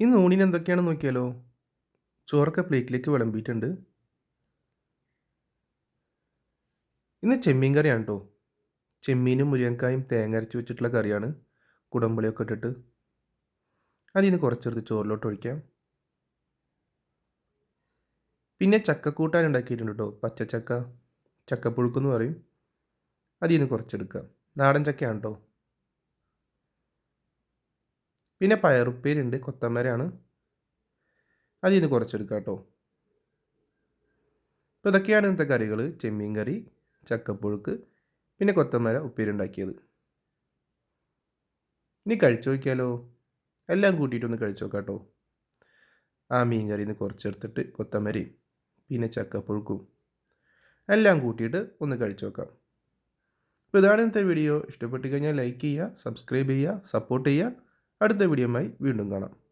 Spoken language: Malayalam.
ഇന്ന് ഊണിന് എന്തൊക്കെയാണ് നോക്കിയാലോ? ചോറൊക്കെ പ്ലേറ്റിലേക്ക് വിളമ്പിയിട്ടുണ്ട്. ഇന്ന് ചെമ്മീൻ കറിയാണ് കേട്ടോ ചെമ്മീനും മുരിങ്ങക്കായും തേങ്ങ അരച്ച് വെച്ചിട്ടുള്ള കറിയാണ്. കുടമ്പളിയൊക്കെ ഇട്ടിട്ട്. അതിന് കുറച്ചെടുത്ത് ചോറിലോട്ട് ഒഴിക്കാം. പിന്നെ ചക്കക്കൂട്ടാൻ ഉണ്ടാക്കിയിട്ടുണ്ട് കേട്ടോ പച്ചച്ചക്ക ചക്കപ്പുഴുക്കെന്ന് പറയും. അതിൽ നിന്ന് കുറച്ചെടുക്കാം. നാടൻ ചക്കയാണ് കേട്ടോ പിന്നെ പയറുപ്പേരുണ്ട് കൊത്തമരയാണ്. അതിൽ നിന്ന് കുറച്ചെടുക്കാം കേട്ടോ അപ്പോൾ ഇതൊക്കെയാണ് ഇന്നത്തെ കറികൾ ചെമ്മീൻ കറി ചക്കപ്പുഴുക്ക് പിന്നെ കൊത്തമര ഉപ്പേരുണ്ടാക്കിയത്. ഇനി കഴിച്ചു നോക്കിയാലോ? എല്ലാം കൂട്ടിയിട്ടൊന്ന് കഴിച്ചു നോക്കാം കേട്ടോ ആ മീൻ കറിയിൽ നിന്ന് കുറച്ചെടുത്തിട്ട് കൊത്തമരയും പിന്നെ ചക്കപ്പുഴുക്കും എല്ലാം കൂട്ടിയിട്ട് ഒന്ന് കഴിച്ചു നോക്കാം. അപ്പോൾ ഇതാണ് ഇന്നത്തെ വീഡിയോ. ഇഷ്ടപ്പെട്ട് കഴിഞ്ഞാൽ ലൈക്ക് ചെയ്യുക സബ്സ്ക്രൈബ് ചെയ്യുക സപ്പോർട്ട് ചെയ്യുക. അടുത്ത വീഡിയോയുമായി വീണ്ടും കാണാം.